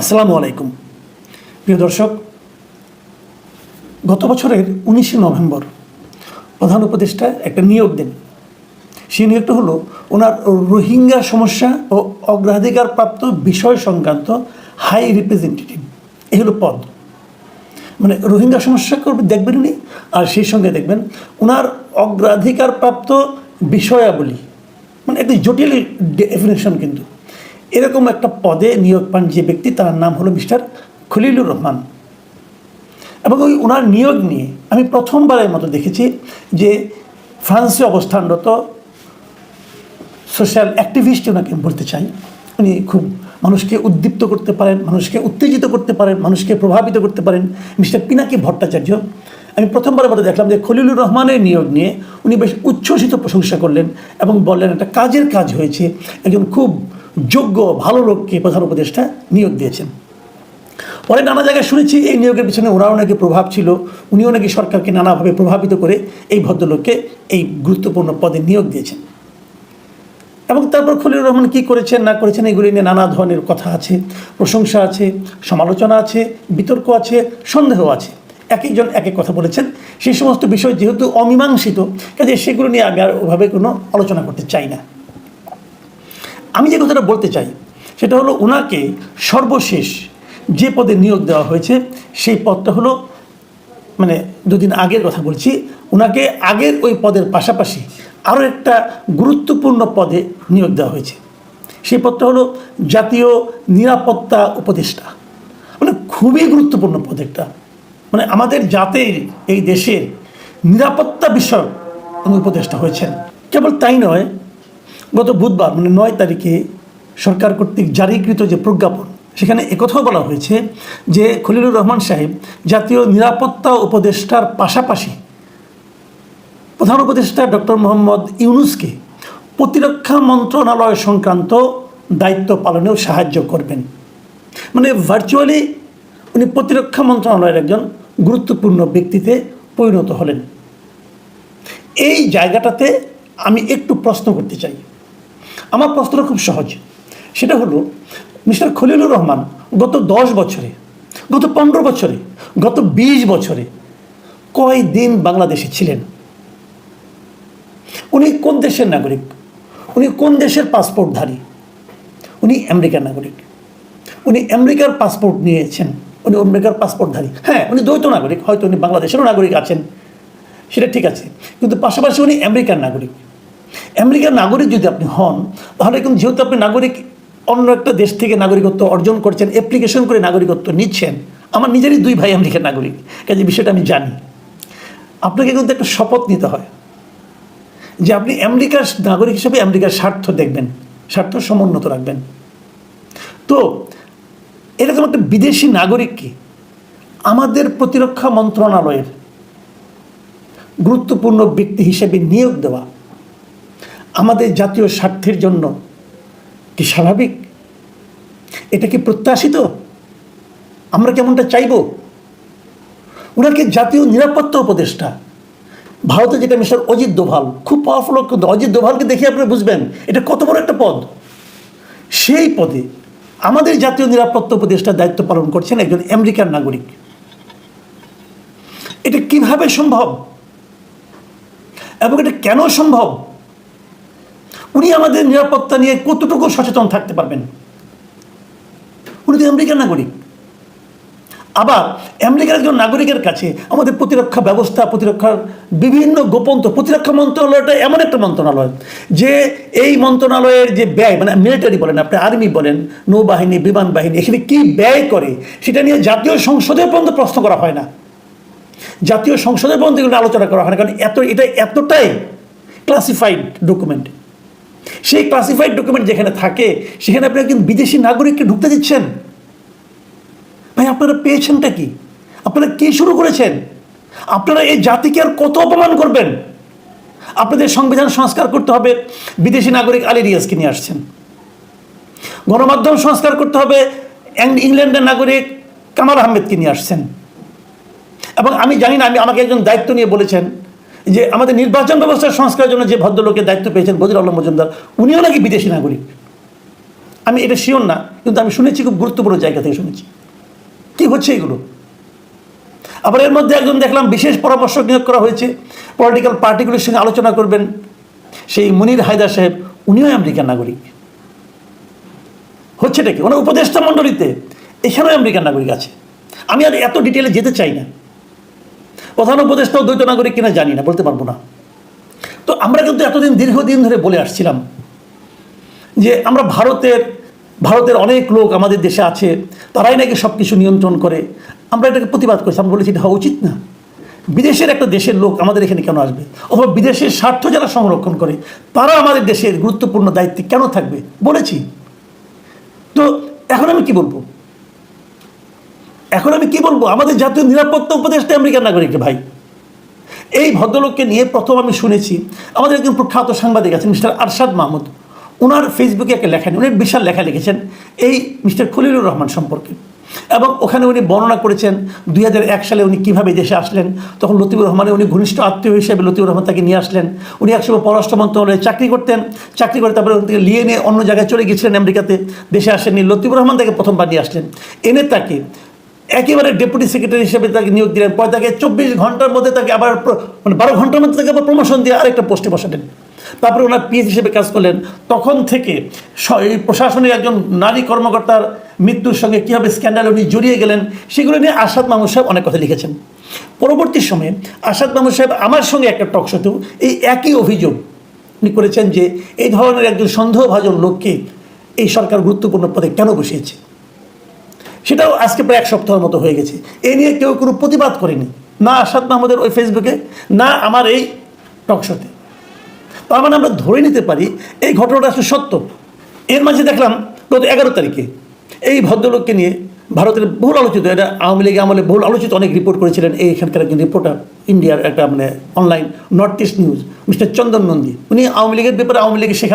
আসসালামু আলাইকুম। প্রিয় দর্শক, গত বছরের উনিশে নভেম্বর প্রধান উপদেষ্টা একটা নিয়োগ দেন। সেই নিয়োগটা হলো ওনার রোহিঙ্গা সমস্যা ও অগ্রাধিকার প্রাপ্ত বিষয় সংক্রান্ত হাই রিপ্রেজেন্টেটিভ এই হলো পদ। মানে রোহিঙ্গা সমস্যা করবে দেখবেন উনি, আর সেই সঙ্গে দেখবেন ওনার অগ্রাধিকার প্রাপ্ত বিষয়াবলী। মানে একটি জটিল ডেফিনেশন কিন্তু। এরকম একটা পদে নিয়োগ পান যে ব্যক্তি, তার নাম হলো মিস্টার খলিলুর রহমান। এবং ওই ওনার নিয়োগ নিয়ে আমি প্রথমবারের মতো দেখেছি যে ফ্রান্সে অবস্থানরত সোশ্যাল অ্যাক্টিভিস্ট ওনাকে বলতে চাই। উনি খুব মানুষকে উদ্দীপ্ত করতে পারেন, মানুষকে উত্তেজিত করতে পারেন, মানুষকে প্রভাবিত করতে পারেন। মিস্টার পিনাকি ভট্টাচার্য, আমি প্রথমবারের মতো দেখলাম যে খলিলুর রহমানের নিয়োগ নিয়ে উনি বেশ উচ্ছ্বসিত প্রশংসা করলেন এবং বললেন, একটা কাজের কাজ হয়েছে, একজন খুব যোগ্য, ভালো লোককে প্রধান উপদেষ্টা নিয়োগ দিয়েছেন। পরে নানা জায়গায় শুনেছি এই নিয়োগের পিছনে ওনারও নাকি প্রভাব ছিল। উনিও নাকি সরকারকে নানাভাবে প্রভাবিত করে এই ভদ্রলোককে এই গুরুত্বপূর্ণ পদে নিয়োগ দিয়েছেন। এবং তারপর খলিলুর রহমান কী করেছেন, না করেছেন, এগুলি নিয়ে নানা ধরনের কথা আছে, প্রশংসা আছে, সমালোচনা আছে, বিতর্ক আছে, সন্দেহ আছে। এক একজন এক এক কথা বলেছেন। সেই সমস্ত বিষয় যেহেতু অমীমাংসিত, কাজে সেগুলো নিয়ে আমি আর ওভাবে কোনো আলোচনা করতে চাই না। আমি যে কথাটা বলতে চাই, সেটা হলো ওনাকে সর্বশেষ যে পদে নিয়োগ দেওয়া হয়েছে, সেই পদটা হলো মানে দুদিন আগের কথা বলছি ওনাকে আগের ওই পদের পাশাপাশি আরও একটা গুরুত্বপূর্ণ পদে নিয়োগ দেওয়া হয়েছে। সেই পদটা হলো জাতীয় নিরাপত্তা উপদেষ্টা। মানে খুবই গুরুত্বপূর্ণ পদ একটা। মানে আমাদের জাতির এই দেশের নিরাপত্তা বিষয়ক উনি উপদেষ্টা হয়েছেন। কেবল তাই নয় গত বুধবার মানে নয় তারিখে সরকার কর্তৃক জারিকৃত যে প্রজ্ঞাপন, সেখানে একথাও বলা হয়েছে যে খলিলুর রহমান সাহেব জাতীয় নিরাপত্তা উপদেষ্টার পাশাপাশি প্রধান উপদেষ্টা ডক্টর মোহাম্মদ ইউনুসকে প্রতিরক্ষা মন্ত্রণালয় সংক্রান্ত দায়িত্ব পালনেও সাহায্য করবেন। মানে ভার্চুয়ালি উনি প্রতিরক্ষা মন্ত্রণালয়ের একজন গুরুত্বপূর্ণ ব্যক্তিতে পরিণত হলেন। এই জায়গাটাতে আমি একটু প্রশ্ন করতে চাই। আমার প্রশ্নটা খুব সহজ। সেটা হলো, মিস্টার খলিলুর রহমান গত দশ বছরে, গত পনেরো বছরে, গত বিশ বছরে কয় দিন বাংলাদেশে ছিলেন? উনি কোন দেশের নাগরিক? উনি কোন দেশের পাসপোর্টধারী উনি আমেরিকার নাগরিক। উনি আমেরিকার পাসপোর্ট নিয়েছেন। উনি আমেরিকার পাসপোর্টধারী হ্যাঁ উনি দ্বৈত নাগরিক, হয়তো উনি বাংলাদেশেরও নাগরিক আছেন। সেটা ঠিক আছে। কিন্তু পাশাপাশি উনি আমেরিকার নাগরিক। আমেরিকার নাগরিক যদি আপনি হন, তাহলে কিন্তু যেহেতু আপনি নাগরিক, অন্য একটা দেশ থেকে নাগরিকত্ব অর্জন করছেন অ্যাপ্লিকেশন করে নাগরিকত্ব নিচ্ছেন, আমার নিজেরই দুই ভাই আমেরিকার নাগরিক কাজে বিষয়টা আমি জানি। আপনাকে কিন্তু একটা শপথ নিতে হয় যে আপনি আমেরিকার নাগরিক হিসেবে আমেরিকার স্বার্থ দেখবেন, স্বার্থ সমুন্নত রাখবেন। তো, এরকম একটা বিদেশি নাগরিককে আমাদের প্রতিরক্ষা মন্ত্রণালয়ের গুরুত্বপূর্ণ ব্যক্তি হিসেবে নিয়োগ দেওয়া আমাদের জাতীয় স্বার্থের জন্য কি স্বাভাবিক? এটা কি প্রত্যাশিত? আমরা কেমনটা চাইব? ওনাকে জাতীয় নিরাপত্তা উপদেষ্টা। ভারতে যেটা মিস্টার অজিত দোভাল, খুব পাওয়ারফুল কিন্তু, অজিত দোভালকে দেখে আপনি বুঝবেন, এটা কত বড় একটা পদ। সেই পদে আমাদের জাতীয় নিরাপত্তা উপদেষ্টার দায়িত্ব পালন করছেন একজন আমেরিকান নাগরিক। এটা কীভাবে সম্ভব? এবং এটা কেন সম্ভব? আমাদের নিরাপত্তা নিয়ে কতটুকু সচেতন থাকতে পারবেন? উনি তো আমেরিকার নাগরিক। আবার আমেরিকার একজন নাগরিকের কাছে আমাদের প্রতিরক্ষা ব্যবস্থা, প্রতিরক্ষার বিভিন্ন গোপন প্রতিরক্ষা মন্ত্রণালয়টা এমন একটা মন্ত্রণালয় যে এই মন্ত্রণালয়ের যে ব্যয় মানে মিলিটারি বলেন, আপনি আর্মি বলেন, নৌবাহিনী, বিমান বাহিনী, এখানে কী ব্যয় করে সেটা নিয়ে জাতীয় সংসদে পর্যন্ত প্রশ্ন করা হয় না। জাতীয় সংসদের পর্যন্ত এগুলো আলোচনা করা হয় না, কারণ এত, এটা এতটাই ক্লাসিফাইড ডকুমেন্ট সেই ক্লাসিফাইড ডকুমেন্ট যেখানে থাকে, সেখানে আপনি একজন বিদেশি নাগরিককে ঢুকতে দিচ্ছেন। ভাই, আপনারা পেয়েছেনটা কি? আপনারা কে শুরু করেছেন? আপনারা এই জাতিকে আর কত অপমান করবেন? আপনাদের সংবিধান সংস্কার করতে হবে। বিদেশি নাগরিক আলী রিয়াজকে নিয়ে আসছেন। গণমাধ্যম সংস্কার করতে হবে। ইংল্যান্ডের নাগরিক কামাল আহমেদকে নিয়ে আসছেন। এবং আমি জানি না, আমি আমাকে একজন দায়িত্ব নিয়ে বলেছেন। যে আমাদের নির্বাচন ব্যবস্থার সংস্কারের জন্য যে ভদ্রলোকের দায়িত্ব পেয়েছেন বদির আল্লাহ মজুমদার, উনিও নাকি বিদেশি নাগরিক। আমি এটা শিওর না, কিন্তু আমি শুনেছি খুব গুরুত্বপূর্ণ জায়গা থেকে শুনেছি। কি হচ্ছে এগুলো? আবার এর মধ্যে একজন দেখলাম বিশেষ পরামর্শ নিয়োগ করা হয়েছে পলিটিক্যাল পার্টিগুলির সঙ্গে আলোচনা করবেন, সেই মুনির হায়দার সাহেব, উনিও আমেরিকান নাগরিক। হচ্ছেটা কি? ওনার উপদেষ্টা মণ্ডলীতে এখানেও আমেরিকান নাগরিক আছে। আমি আর এত ডিটেলে যেতে চাই না। প্রধান উপদেষ্টাও দ্বৈত নাগরিক কিনা জানি না, বলতে পারব না। তো আমরা কিন্তু এতদিন দীর্ঘদিন ধরে বলে আসছিলাম যে আমরা ভারতের ভারতের অনেক লোক আমাদের দেশে আছে, তারাই নাকি সব কিছু নিয়ন্ত্রণ করে। আমরা এটাকে প্রতিবাদ করছি, আমরা বলেছি এটা হওয়া উচিত না। বিদেশের একটা দেশের লোক আমাদের এখানে কেন আসবে? অথবা বিদেশের স্বার্থ যারা সংরক্ষণ করে, তারা আমাদের দেশের গুরুত্বপূর্ণ দায়িত্বে কেন থাকবে? বলেছি। তো এখন আমি কি বলব? এখন আমি কি বলব? আমাদের জাতীয় নিরাপত্তা উপদেষ্টা আমেরিকার নাগরিক ভাই। এই ভদ্রলোককে নিয়ে প্রথম আমি শুনেছি। আমাদের একজন প্রখ্যাত সাংবাদিক আছেন মিস্টার আরশাদ মাহমুদ। ওনার ফেসবুকে একটা লেখা উনি বিশাল লেখা লিখেছেন এই মিস্টার খলিলুর রহমান সম্পর্কে। এবং ওখানে উনি বর্ণনা করেছেন, দুই হাজার এক সালে উনি কীভাবে দেশে আসলেন, তখন লতিফুর রহমানের উনি ঘনিষ্ঠ আত্মীয় হিসেবে লতিফুর রহমান তাকে নিয়ে আসলেন। উনি একসময় পররাষ্ট্র মন্ত্রণালয়ে চাকরি করতেন, চাকরি করে তারপরে লিয়ে নিয়ে অন্য জায়গায় চলে গেছিলেন আমেরিকাতে। দেশে আসেননি, লতিফুর রহমান তাকে প্রথমবার নিয়ে আসলেন। এনে তাকে একেবারে ডেপুটি সেক্রেটারি হিসেবে তাকে নিয়োগ দিলেন। পরে তাকে চব্বিশ ঘণ্টার মধ্যে তাকে আবার মানে বারো ঘণ্টার মধ্যে তাকে আবার প্রমোশন দিয়ে আরেকটা পোস্টে বসালেন। তারপরে ওনার পিএস হিসেবে কাজ করলেন। তখন থেকে এই প্রশাসনের একজন নারী কর্মকর্তার মৃত্যুর সঙ্গে কীভাবে স্ক্যান্ডাল উনি জড়িয়ে গেলেন, সেগুলো নিয়ে আসাদ মাহমুদ সাহেব অনেক কথা লিখেছেন। পরবর্তী সময়ে আসাদ মাহমুদ সাহেব আমার সঙ্গে একটা টক শোতেও এই একই অভিযোগ উনি করেছেন যে, এই ধরনের একজন সন্দেহভাজন লোককে এই সরকার গুরুত্বপূর্ণ পদে কেন বসিয়েছে? সেটাও আজকে প্রায় এক সপ্তাহের মতো হয়ে গেছে। এ নিয়ে কেউ কোনো প্রতিবাদ করেনি। না আসাদ মাহমুদের ওই ফেসবুকে না আমার এই টকশোতে তার মানে আমরা ধরে নিতে পারি এই ঘটনাটা আসলে সত্য। এর মাঝে দেখলাম গত এগারো তারিখে এই ভদ্রলোককে নিয়ে ভারতের বহুল আলোচিত, এটা আওয়ামী লীগ আমলে বহুল আলোচিত অনেক রিপোর্ট করেছিলেন এই এখানকার একজন রিপোর্টার ইন্ডিয়ার একটা মানে online north east news mister Chandan Nandi. উনি আওয়ামী লীগের ব্যাপারে আওয়ামী লীগের শেখ